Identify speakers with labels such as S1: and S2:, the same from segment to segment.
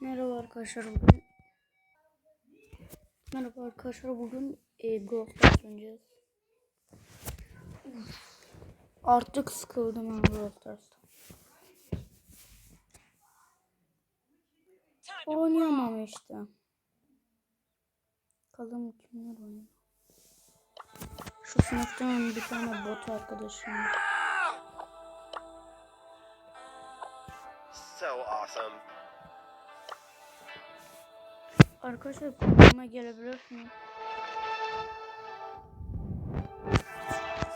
S1: Merhaba arkadaşlar bugün Merhaba arkadaşlar bugün e, Brawl oynayacağız. Artık sıkıldım ben Brawl Stars'tan. Oynayamam işte. Bakalım kimler oynuyor. Şu sınıftan bir tane bot arkadaşım.
S2: So awesome.
S1: Arkadaşlar kanalıma gelebilirsiniz.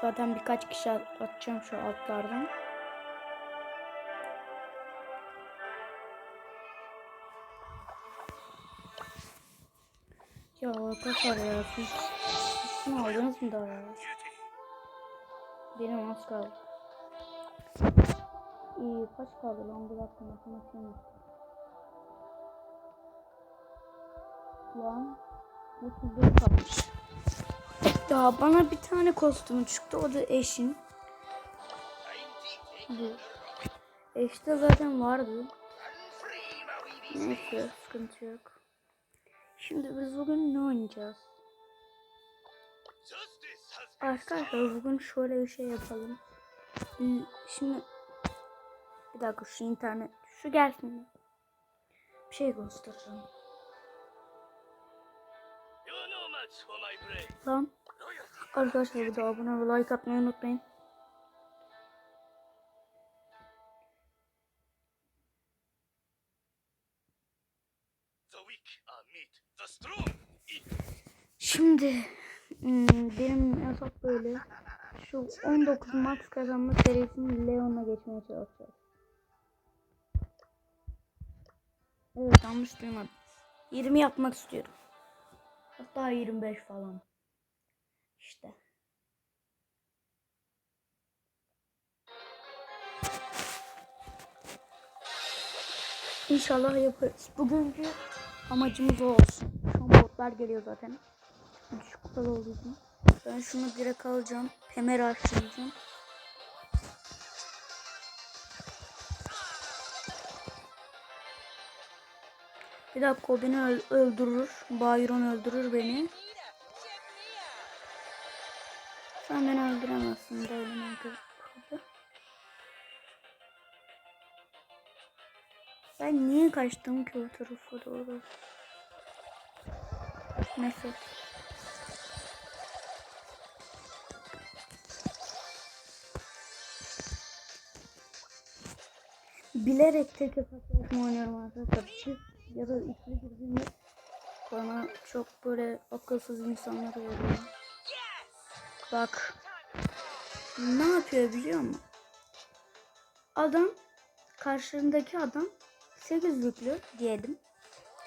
S1: Zaten birkaç kişi at- atacağım şu altlardan. Ya arkadaşlar ya siz şunu aldınız mı daha ya? Benim az kaldı. İyi kaç kaldı lan bir dakika matematiğim yok. Lan 31 kalmış. Ya bana bir tane kostüm çıktı o da eşin. Eşte zaten vardı. Neyse sıkıntı yok. Şimdi biz bugün ne oynayacağız? Arkadaşlar bugün şöyle bir şey yapalım. Şimdi bir dakika şu internet şu gelsin. Bir şey göstereceğim. Lan arkadaşlar bir de abone ve like atmayı unutmayın. Şimdi hmm, benim hesap böyle. Şu 19 max kazanma serisini Leon'a geçmeye çalışacağız. Evet yanlış duymadım. 20 yapmak istiyorum. Hatta 25 falan. İşte. İnşallah yaparız. Bugünkü amacımız o olsun. Şu an botlar geliyor zaten. Düşük kupalı olduğu. Ben şunu direkt alacağım. Pemer açacağım. Bir dakika o beni öl- öldürür. Byron öldürür beni. Sen beni öldüremezsin. Kurdu. Ben niye kaçtım ki o tarafa doğru? Neyse. Bilerek tek hesaplaşma oynuyorum arkadaşlar. Çift ya da ikili girdiğimde bana çok böyle akılsız insanlar oluyor. Bak. Ne yapıyor biliyor musun? Adam karşındaki adam 8 yüklü diyelim.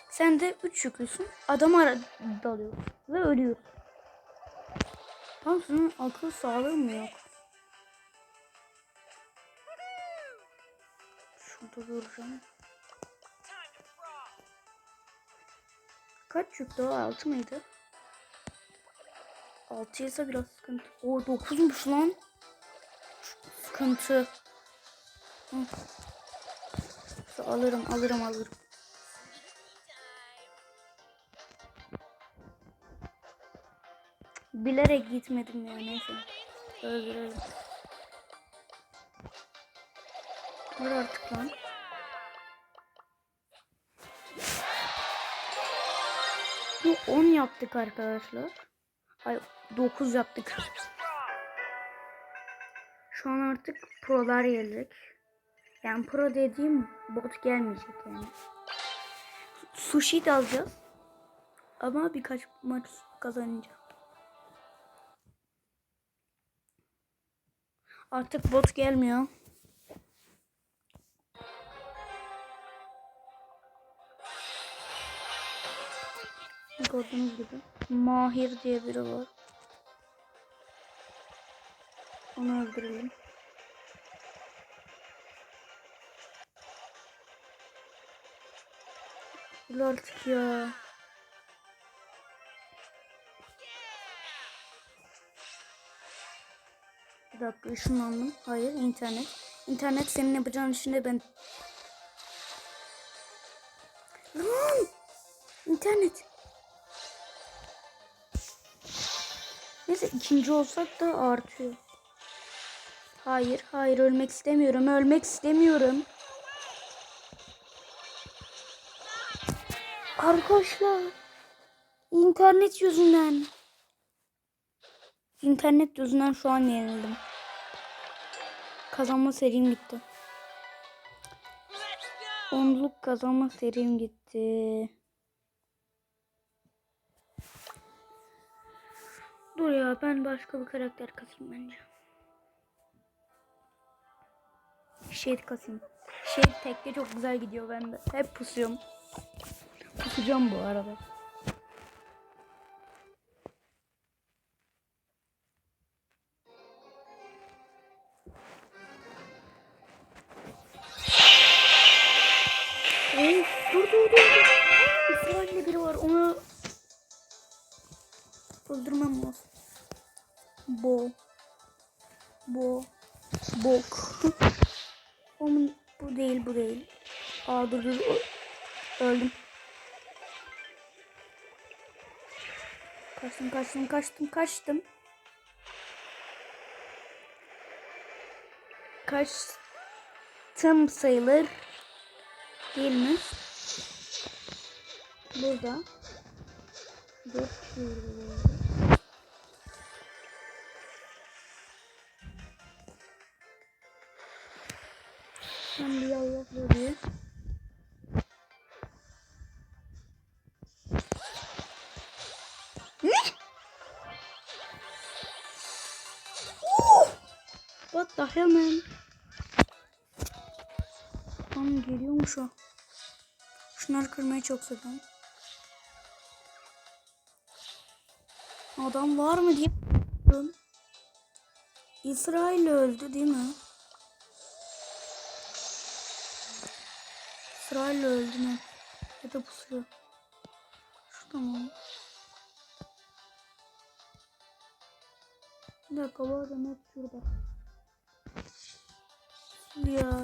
S1: Sen de 3 yüklüsün. Adam ara dalıyor ve ölüyor. Tam senin akıl sağlığın mı yok? Şurada duracağım. Kaç yüklü o? 6 mıydı? 6 ise biraz sıkıntı. O 9'muş lan. Sıkıntı. Hı. Alırım alırım alırım. Bilerek gitmedim ya neyse. Öldürelim. Vur artık lan. Bu 10 yaptık arkadaşlar. Ay 9 yaptık. Şu an artık prolar gelecek. Yani pro dediğim bot gelmeyecek yani. Sushi de alacağız. Ama birkaç maç kazanınca. Artık bot gelmiyor. Gördüğünüz gibi. Mahir diye biri var. Onu öldürelim. Dur artık ya. Bir dakika ışınlandım. Hayır internet. İnternet senin yapacağın işinde ben Lan! İnternet. Neyse ikinci olsak da artıyor. Hayır, hayır ölmek istemiyorum. Ölmek istemiyorum. Arkadaşlar. internet yüzünden. İnternet yüzünden şu an yenildim. Kazanma serim gitti. Onluk kazanma serim gitti. Dur ya ben başka bir karakter kasayım bence. Şehit kasayım. Şehit tekte çok güzel gidiyor bende. Hep pusuyorum. Pusacağım bu arada. Öldürmem lazım. Bo. Bo. Bok. Onun bu değil bu değil. Aa dur dur. Öldüm. Kaçtım kaçtım kaçtım kaçtım. Kaçtım sayılır. Değil mi? Burada. Dur. şurada. Ben bir yavrak veriyor. Ne? Oh! What the hell man? Tamam geliyormuş o. Şunları kırmayı çok seviyorum. Adam var mı diye. İsrail öldü değil mi? İsrail öldü mü? Ya da pusuyor. Şurada mı? Bir dakika bu adam hep şurada. Ya.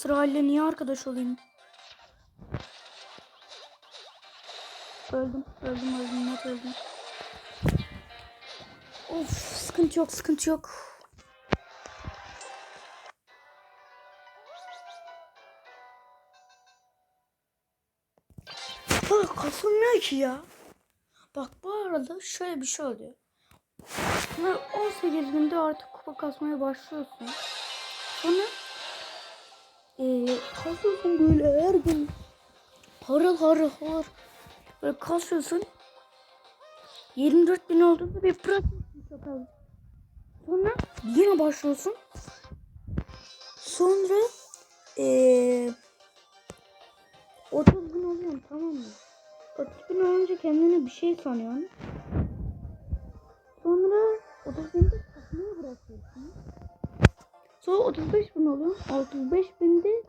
S1: İsrail'le niye arkadaş olayım? Öldüm, öldüm, öldüm, net öldüm. Of, sıkıntı yok, sıkıntı yok. Bak kasılmıyor ki ya. Bak bu arada şöyle bir şey oluyor. Ve 18 günde artık kupa kasmaya başlıyorsun. Sonra kasıyorsun böyle her gün. Harıl harıl harıl. Böyle kasıyorsun. 24 bin olduğunda bir çok az. Sonra yine başlıyorsun. Sonra eee 30 gün oluyor tamam mı? 30 gün olunca kendine bir şey sanıyorsun. Sonra 30 binde takmayı bırakıyorsun. Sonra 35 bin oluyor. 35 binde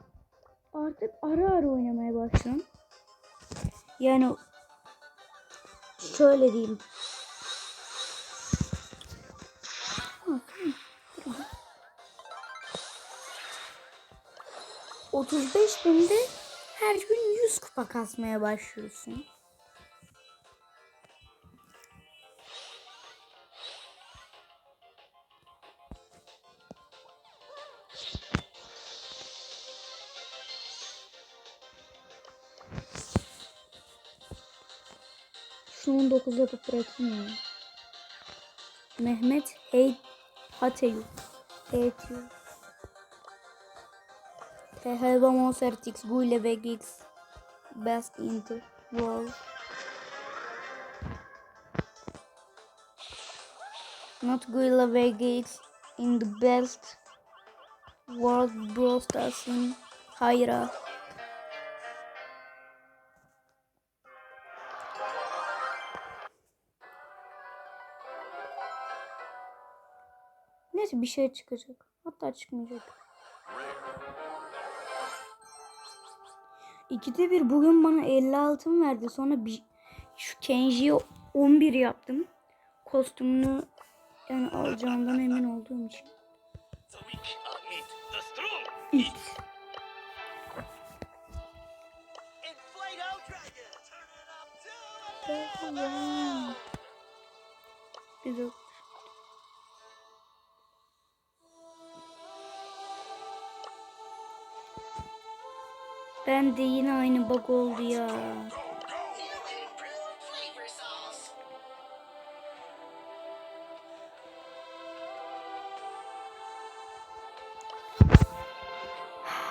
S1: artık ara ara oynamaya başlıyorsun. Yani şöyle diyeyim. Bir. 35 binde her gün 100 kupa kasmaya başlıyorsun. 9 yapıp bırakayım ya. Mehmet Hey Hateyu. Hateyu. Te vamos Ertix Guile Vegix Best in the world. Not Guile Vegix in the best world Brawl Stars in. Neyse bir şey çıkacak. Hatta çıkmayacak. İkide bir bugün bana 50 altın verdi. Sonra bir, şu Kenji'ye 11 yaptım. Kostümünü yani alacağımdan emin olduğum için. İt.
S2: inflate our
S1: Ben de yine aynı bug oldu ya.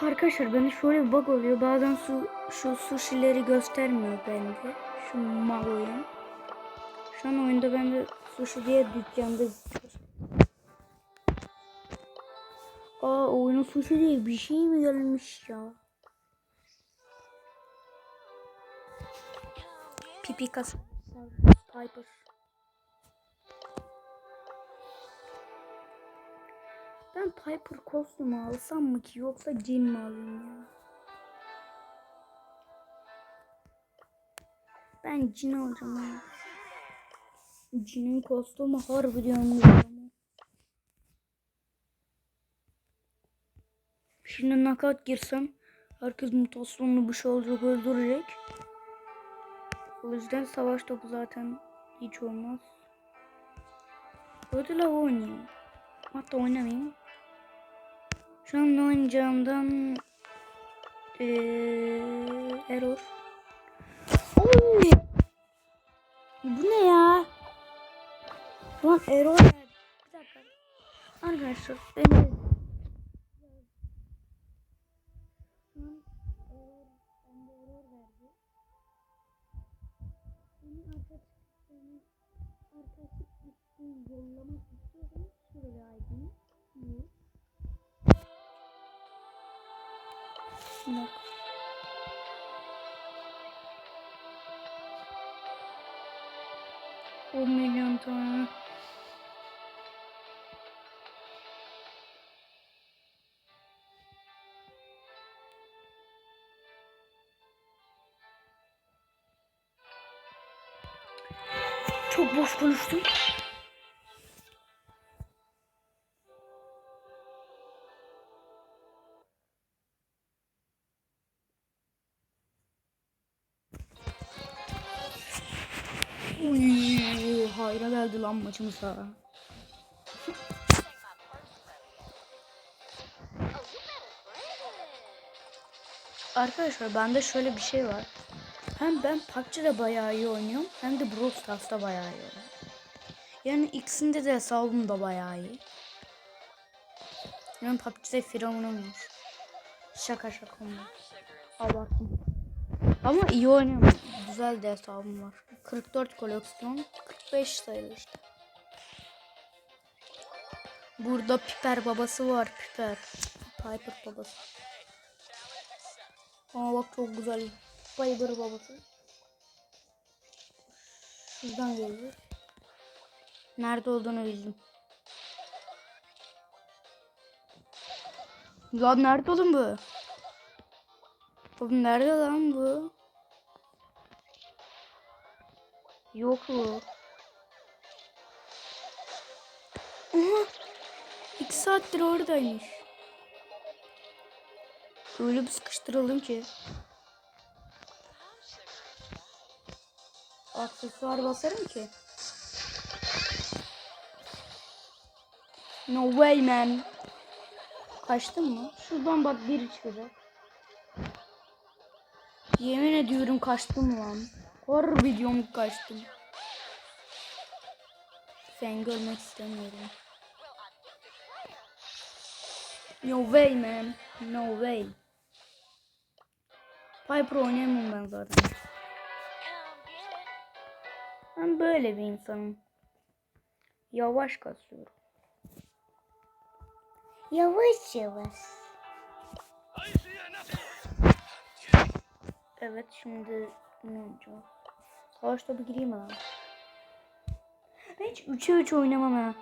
S1: Arkadaşlar bende şöyle bir bug oluyor. Bazen su, şu sushi'leri göstermiyor bende. Şu mal oyun. Şu an oyunda bende sushi diye dükkanda. Aa oyunun sushi diye bir şey mi gelmiş ya? Piper. Ben Piper kostümü alsam mı ki yoksa Jin mi alayım ya? Ben Jin alacağım ya. Jin'in kostümü harbi diyorum. Şimdi nakat girsem herkes mutasyonlu bir şey olacak öldürecek. O yüzden savaş topu zaten hiç olmaz. Ödül avı oynayayım. Hatta oynamayayım. Şu an ne oynayacağımdan ee, error. Oy! Bu ne ya? Lan error. Bir dakika. Arkadaşlar beni yollamak istiyorum. Şöyle ID. Bu. On milyon tane. Çok boş konuştum. Lan maçımıza. Arkadaşlar bende şöyle bir şey var. Hem ben PUBG'de bayağı iyi oynuyorum hem de Brawl Stars'ta bayağı iyi oynuyorum. Yani ikisinde de hesabım da bayağı iyi. Yani PUBG'de firavunum var. Şaka şaka mı? Abarttım. Ama iyi oynuyorum. Güzel de hesabım var. 44 koleksiyon, 45 sayılı işte. Burada Piper babası var, Piper. Piper babası. Aa bak çok güzel. Piper babası. Şuradan geliyor. Nerede olduğunu bildim. Lan nerede oğlum bu? Oğlum nerede lan bu? Yok bu. Saattir oradaymış. Öyle bir sıkıştıralım ki. Aksesuar basarım ki. No way man. Kaçtın mı? Şuradan bak biri çıkacak. Yemin ediyorum kaçtım lan. Harbi diyorum kaçtım. Sen görmek istemiyorum. No way man. No way. Piper oynayamam ben zaten. Ben böyle bir insanım. Yavaş kasıyorum. Yavaş yavaş. Evet şimdi ne olacak? Savaş topu gireyim mi lan? Ben hiç 3'e 3 oynamam ha.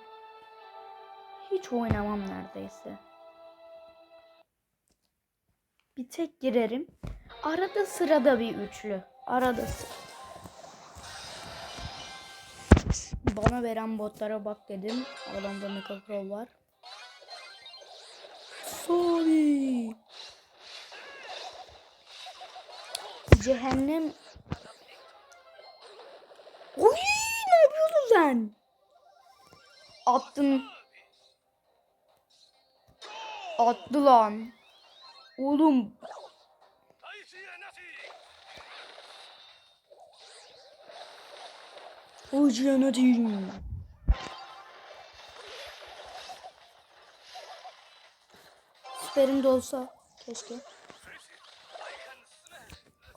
S1: Hiç oynamam neredeyse. Bir tek girerim. Arada sırada bir üçlü. Arada sıra. Bana veren botlara bak dedim. Adamda Mega Pro var. Sorry. Cehennem. Oy ne yapıyorsun sen? Attın. Attı lan. Oğlum.
S2: Hacıya
S1: ne diyeyim? Süperim de olsa keşke.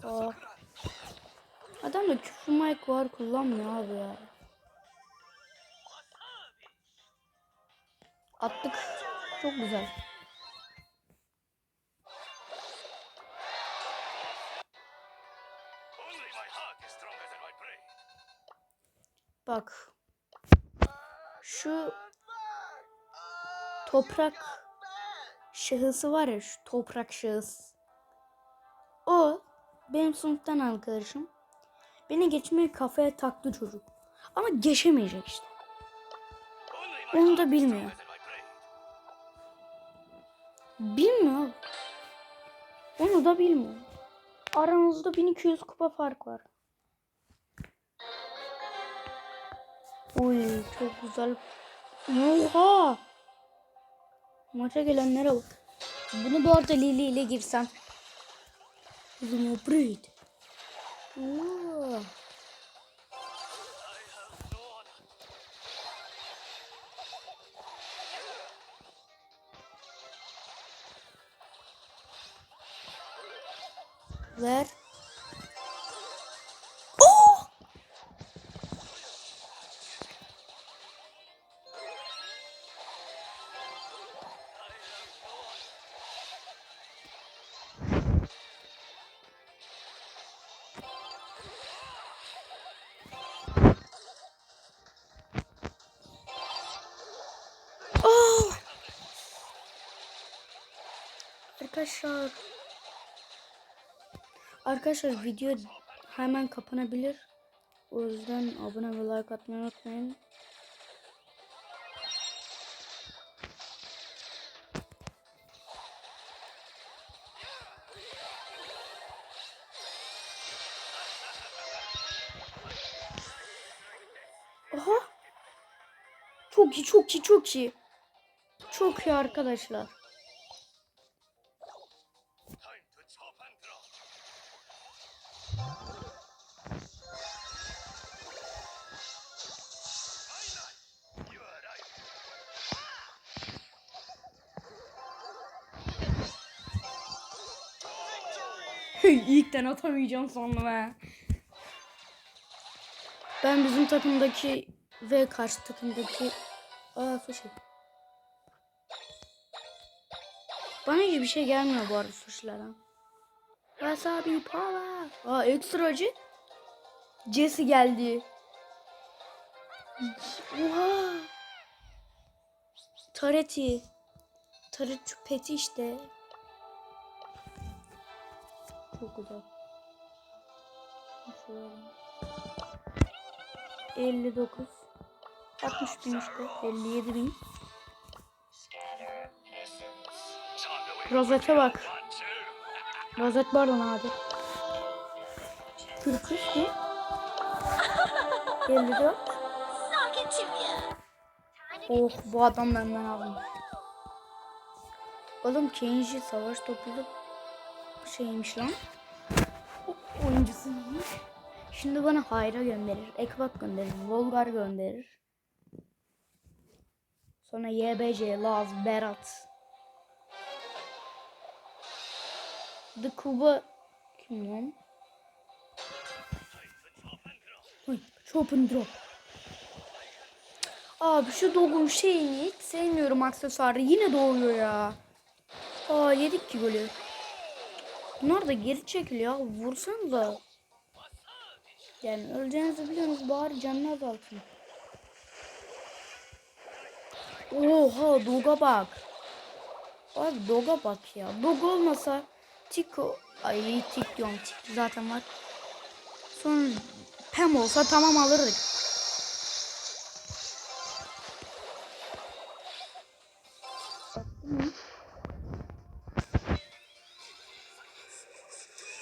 S1: Oh. Adam da küfür mic var kullanmıyor abi ya. Attık. Çok güzel. Bak. Şu toprak şahısı var ya şu toprak şahıs. O benim sınıftan arkadaşım. Beni geçmeye kafaya taktı çocuk. Ama geçemeyecek işte. Onu da bilmiyor. Bilmiyor. Onu da bilmiyor. Aramızda 1200 kupa fark var. Uy çok güzel. Oha! Maça gelenlere bak. Bunu bu arada Lili ile girsem. Uzun
S2: honor.
S1: Ver. Arkadaşlar Arkadaşlar video hemen kapanabilir. O yüzden abone ve like atmayı unutmayın. Aha. Çok iyi, çok iyi, çok iyi. Çok iyi arkadaşlar. İlkten atamayacağım sonra be. Ben bizim takımdaki ve karşı takımdaki Aa sushi. Bana hiçbir şey gelmiyor bu arada sushi'lerden. Wasabi power. Aa ekstra acı. Jesse geldi. Oha. Tareti. Taret peti işte. Çok güzel. Şöyle. 59 60 bin işte 57 bin Rozete bak Rozet pardon abi 43 mi? 54 Oh bu adam benden almış Oğlum Kenji savaş topuyla şeymiş lan Oyuncusuymuş Şimdi bana Hayra gönderir, Ekbak gönderir, Volgar gönderir. Sonra YBC, Laz, Berat. The Kuba kim lan? Chop and drop. Abi şu Dog'un şeyini hiç sevmiyorum aksesuarı. Yine doğuyor ya. Aa yedik ki golü. Bunlar da geri çekiliyor. Vursanıza. Yani öleceğinizi biliyorsunuz bari canını azaltın. Oha Dog'a bak. Abi Dog'a bak ya. Dog olmasa Tiko. Ay tik diyorum. Tik zaten var. Sonra Pem olsa tamam alırdık.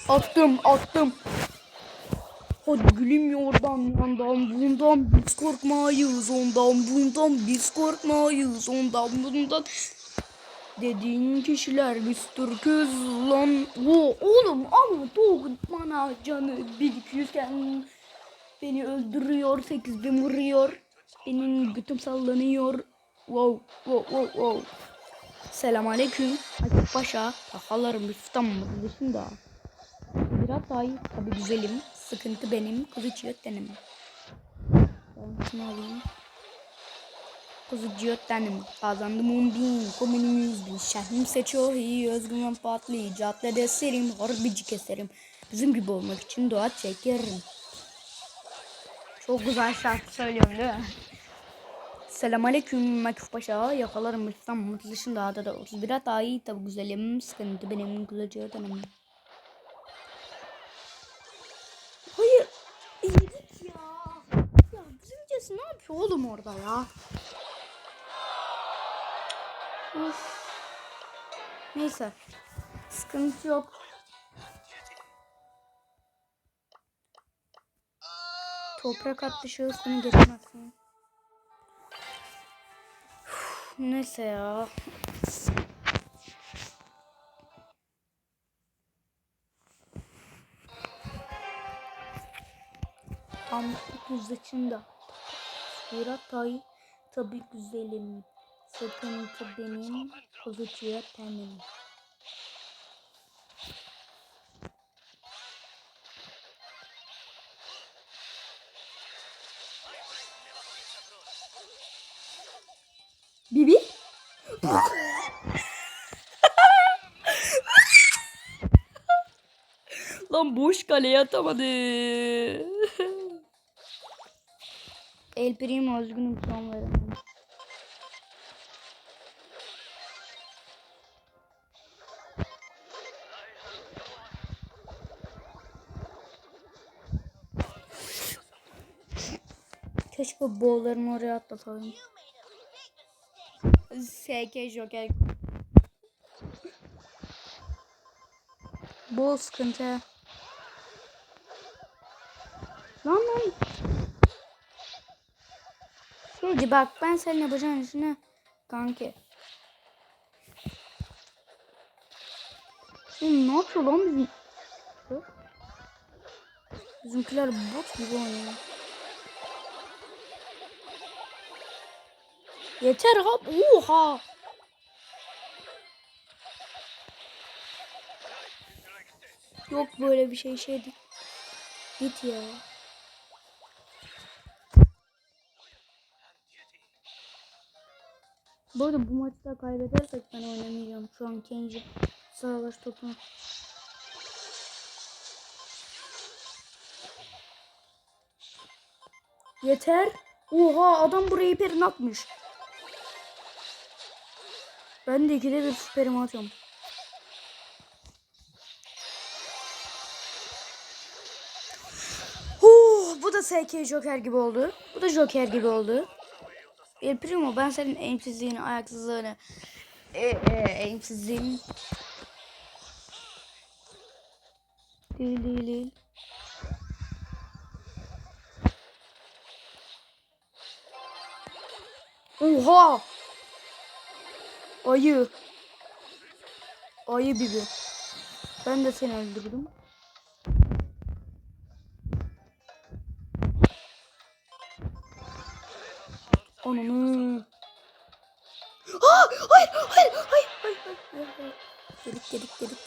S1: Attım attım. Hadi gülüm oradan yandan bundan biz korkmayız ondan bundan biz korkmayız ondan bundan Dediğin kişiler biz Türk'üz lan. O, oğlum doğru bana canı bir yüzken beni öldürüyor sekiz bin vuruyor. Benim götüm sallanıyor. Wow wow wow wow. Selam aleyküm. Akif Paşa. Kafalarım İstanbul dışında. Biraz daha iyi. Tabii güzelim. Sıkıntı benim. Kılıç yok benim. Ben şunu alayım. Kuzucu benim. Kazandım 10 bin. Komünüm 100 bin. Şehrimse çok iyi. Özgürüm patlı. Caddede serim. Harbici keserim. Bizim gibi olmak için dua çekerim. Çok güzel şarkı söylüyorum değil mi? Selam aleyküm Makuf Paşa. Yakalarım İstanbul dışında da 31 hatayı tabi güzelim. Sıkıntı benim kılıcı benim. Bizimcesi ne yapıyor oğlum orada ya? Of. Neyse. Sıkıntı yok. Toprak attı şahısını geçemezsin. Üf, Neyse ya. Tam yüz yaşında. Surat ay tabi güzelim. Sıkıntı benim, kılıcıya tenim. Bibi? Lan boş kaleye atamadı. El Primo üzgünüm son veremem. Keşke boğularını oraya atlatalım. SK Joker. Bol sıkıntı. Lan lan. Şimdi bak ben senin yapacağın işini kanki. Oğlum ne yapıyor lan bizim? Bizimkiler bot gibi oynuyor. Yeter abi. Oha. Yok böyle bir şey şey değil. Git ya. Bu arada bu maçta kaybedersek ben oynamayacağım. Şu an Kenji savaş topu. Yeter. Oha adam burayı perin atmış. Ben de ikide bir süperimi atıyorum. Huh, bu da SK Joker gibi oldu. Bu da Joker gibi oldu. El Primo ben senin eğimsizliğini, ayaksızlığını, e, e, eğimsizliğini değil değil değil. Oha! Ayı. Ayı bibi. Ben de seni öldürdüm. Hayır, hayır, hayır, hayır, hayır, hayır. Dedik, dedik, dedik.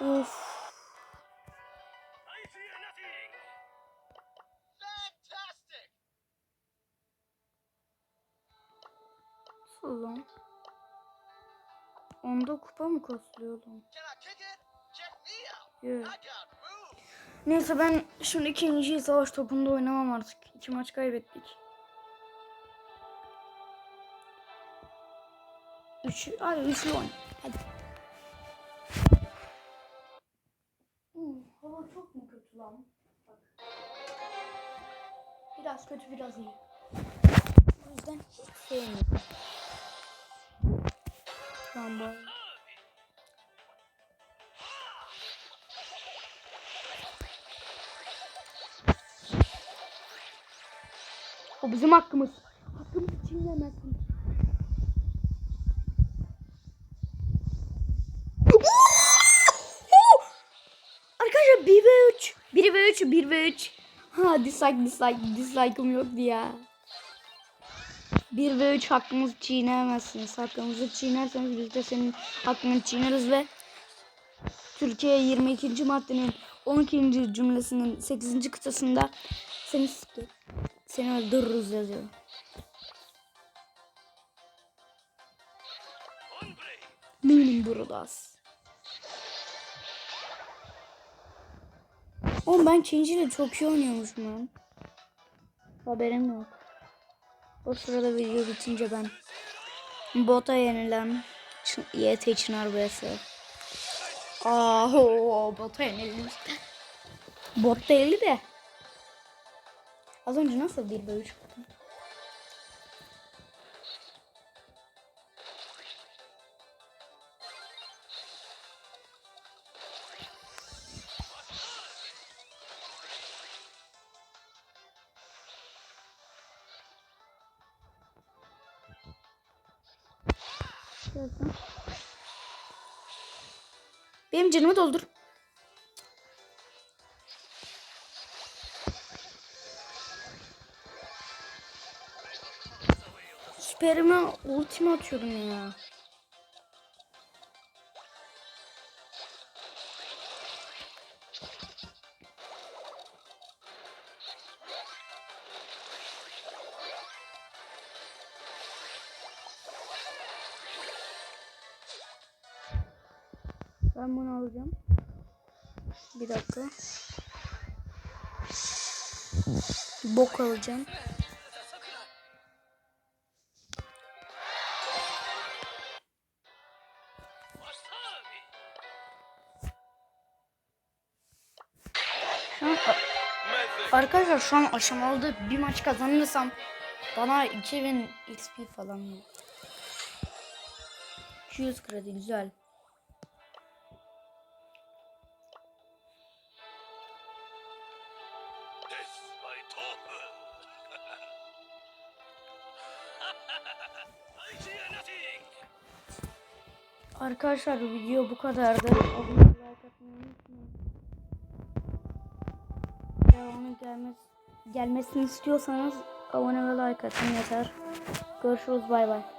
S1: Of.
S2: I fear nothing. Fantastic.
S1: Nasıl lan? Onda kupa mı kasılıyor lan?
S2: Can
S1: Neyse ben şimdi ikinci savaş topunda oynamam artık. İki maç kaybettik. Üç, hadi üçlü oyun. Hadi. Hava çok mu kötü lan? Biraz kötü biraz iyi. O yüzden hiç sevmiyorum. Tamam. O bizim hakkımız. Hakkımızı çiğnemezsin. Arkadaşlar 1 ve 3. 1 ve 3, 1 ve 3. Ha dislike dislike dislike'ım yoktu ya. 1 ve 3 hakkımızı çiğneyemezsiniz. Hakkımızı çiğnerseniz biz de senin hakkını çiğneriz ve Türkiye 22. maddenin 12. cümlesinin 8. kıtasında seni siker, seni öldürürüz yazıyor. Benim buradayız. Oğlum ben Change ile çok iyi oynuyormuşum lan. Haberim yok. O sırada video bitince ben bota yenilen YT Çınar vs. Aa, ho, bota yenilmiş. Bot değildi de. Az önce nasıl bölü çıktı? Şuradan. Benim canımı doldur. Süperime ultimi atıyordum ya. Ben bunu alacağım. Bir dakika. Bok alacağım. Arkadaşlar şu an aşamalı bir maç kazanırsam bana 2000 XP falan yok. 200 kredi güzel. Arkadaşlar video bu kadardı. Abone olmayı, unutmayın. Devamı gelmez, gelmesini istiyorsanız abone ve like atın yeter. Görüşürüz bay bay.